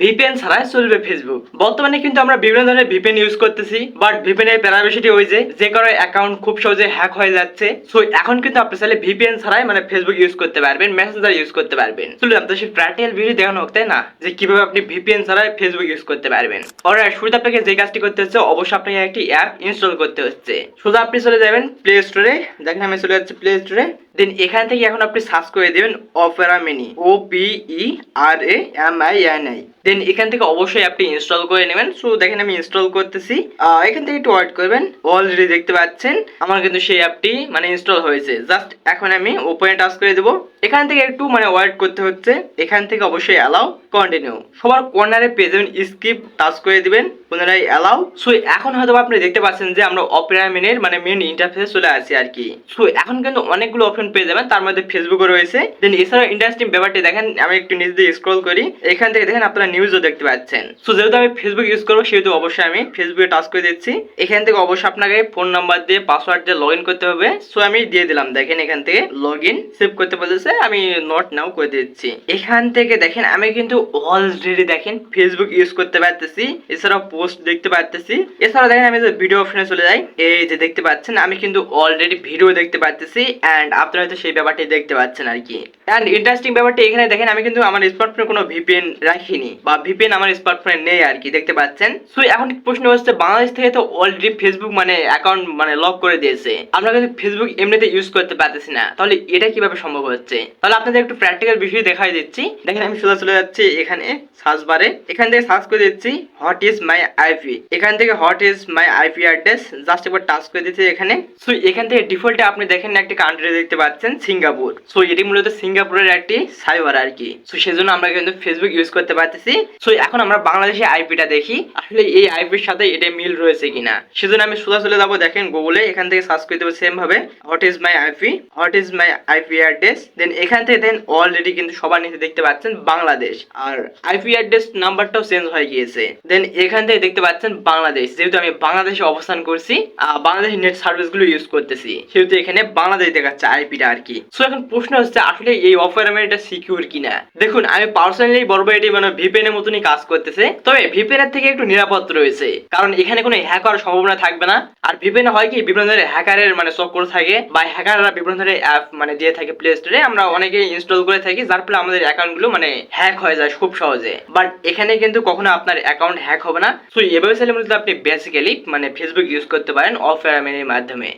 VPN ছাড়াই চলবে Facebook বর্তমানে কিন্তু আমরা বিভিন্ন ধরনের ভিপিএন ইউজ করতেছি বাট ভিপিএন এর প্যারাবেশিটি ওই যে যে কারও অ্যাকাউন্ট খুব সহজে হ্যাক হয়ে যাচ্ছে। সো এখন কিন্তু আপনি চাইলে ভিপিএন ছাড়াই মানে ফেসবুক ইউজ করতে পারবেন মেসেঞ্জার ইউজ করতে পারবেন। চলুন আপনাদের সেই প্র্যাকটিক্যাল ভিডিও দেখানো হোক, তাই না? যে কীভাবে আপনি ভিপিএন ছাড়াই ফেসবুক ইউজ করতে পারবেন। অলরাইট শুরুতে আপনাকে যে কাজটি করতে হচ্ছে, অবশ্যই আপনাকে একটি অ্যাপ ইনস্টল করতে হচ্ছে। শুধু আপনি চলে যাবেন প্লে স্টোরে দেখেন আমি চলে যাচ্ছি প্লে স্টোরে দেন এখান থেকে এখন আপনি সার্চ করে দেবেন Opera mini O P E R A M I N I then এখান থেকে অবশ্যই অ্যাপটি ইনস্টল করে নেবেন। সো দেখেন আমি ইনস্টল করতেছি। এখান থেকে একটু ওয়েট করবেন। অলরেডি দেখতে পাচ্ছেন। আমার কিন্তু সেই অ্যাপটি মানে ইনস্টল হয়েছে। জাস্ট এখন আমি ওপেনে টাচ করে দেবো। এখান থেকে একটু মানে ওয়েট করতে হচ্ছে। এখান থেকে অবশ্যই অ্যালাউ কন্টিনিউ সবার কর্নারে পেয়ে যাবেন স্কিপ টাচ করে দিবেন, পুনরায় অ্যালাউ সো এখন হয়তো আপনি দেখতে পাচ্ছেন যে আমরা অপেরা মিনের মানে মেন ইন্টারফেসে চলে আসি আর কি। সো এখন কিন্তু অনেকগুলো অপশন পেয়ে যাবেন। তার মধ্যে ফেসবুকও রয়েছে। দেন এছাড়াও ইন্টারেস্টিং ব্যাপারটি দেখেন। আমি একটু নিচ দিয়ে স্ক্রল করি। এখান থেকে দেখেন আপনারা নিউজও দেখতে পাচ্ছেন। সো যেহেতু আমি ফেসবুক ইউজ করব, সেহেতু অবশ্যই আমি ফেসবুকে টাচ করে দিচ্ছি। এখান থেকে অবশ্যই আপনাকে ফোন নাম্বার দিয়ে পাসওয়ার্ড দিয়ে লগ করতে হবে। সো আমি দিয়ে দিলাম, দেখেন এখান থেকে লগ সেভ করতে বলেছে। আমি নট নাও করে দিচ্ছি। এখান থেকে দেখেন, আমি কিন্তু অলরেডি দেখেন ফেসবুক ইউজ করতে পারতেছি। এছাড়াও পোস্ট দেখতে পারতেছি। এছাড়াও দেখেন, আমি যে ভিডিও অপশনে চলে যাই, এই যে দেখতে পাচ্ছেন, আমি কিন্তু অলরেডি ভিডিও দেখতে পারতেছি। অ্যান্ড আপনারা হয়তো সেই ব্যাপারটি দেখতে পাচ্ছেন আর কি। অ্যান্ড ইন্টারেস্টিং ব্যাপারটি এখানে দেখেন, আমি কিন্তু আমার স্মার্টফোনে কোনো ভিপিএন রাখিনি। বা ভিপিএন আমার স্মার্টফোনে নেই আর কি দেখতে পাচ্ছেন? সো এখন প্রশ্ন হচ্ছে, বাংলাদেশ থেকে তো অলরেডি ফেসবুক মানে অ্যাকাউন্ট মানে লক করে দিয়েছে। আমরা কিন্তু ফেসবুক এমনিতে ইউজ করতে পারতেছি না। তাহলে এটা কীভাবে সম্ভব হচ্ছে? তাহলে আপনাদের একটু প্র্যাকটিক্যাল বিষয় দেখাই দিচ্ছি। দেখেন, আমি সোজা চলে যাচ্ছি এখানে সার্চ বারে এখান থেকে সার্চ করে দিচ্ছি হোয়াট ইজ মাই আইপি এখান থেকে what is my IP address just একবার টাচ করে দিচ্ছি এখানে। সো এখান থেকে ডিফল্টে আপনি দেখেন একটি কান্ট্রি দেখতে পাচ্ছেন, সিঙ্গাপুর। সো এটি মূলত সিঙ্গাপুরের একটি সাইবার আর কি সো সেজন্য আমরা কিন্তু ফেসবুক ইউজ করতে পারতেছি। সো এখন আমরা বাংলাদেশে আইপিটা দেখি। আসলে এই আইপির সাথে এটা মিল রয়েছে কিনা? সেজন্য আমি সোজা চলে যাব দেখেন গুগলে এখান থেকে সার্চ করে দেবো সেম ভাবে what is my IP what is my IP address then এখান থেকে দেন অলরেডি কিন্তু সবার নিচে দেখতে পাচ্ছেন বাংলাদেশ। আর আইপি অ্যাড্রেস নাম্বারটাও চেঞ্জ হয়ে গিয়েছে। দেন এখান থেকে দেখতে পাচ্ছেন বাংলাদেশ। যেহেতু আমি বাংলাদেশে অবস্থান করছি আহ, বাংলাদেশের নেট সার্ভিসগুলো ইউজ করতেছি। সেহেতু এখানে বাংলাদেশ দেখাচ্ছে আইপিটা আর কি। সো এখন প্রশ্ন হচ্ছে আসলে এই অফার এটা সিকিউর কিনা? দেখুন আমি পার্সোনালি বলব এটি মানে ভিপিএন এর মতনই কাজ করতেছে। তবে ভিপিএন এর থেকে একটু নিরাপদ রয়েছে। কারণ এখানে কোনো হ্যাক হওয়ার সম্ভাবনা থাকবে না। আর ভিপিএন হয় কি, বিভিন্ন ধরনের হ্যাকারের মানে চক্কর থাকে বা হ্যাকাররা বিভিন্ন ধরনের অ্যাপ মানে দিয়ে থাকে প্লে স্টোরে আমরা অনেকে ইনস্টল করে থাকি, যার ফলে আমাদের অ্যাকাউন্টগুলো মানে হ্যাক হয়ে যায় খুব সহজে। বাট এখানে কিন্তু কখনো আপনার অ্যাকাউন্ট হ্যাক হবে না। সো এভাবে চাইলে মূলত আপনি বেসিক্যালি মানে ফেসবুক ইউজ করতে পারেন অফ মাধ্যমে।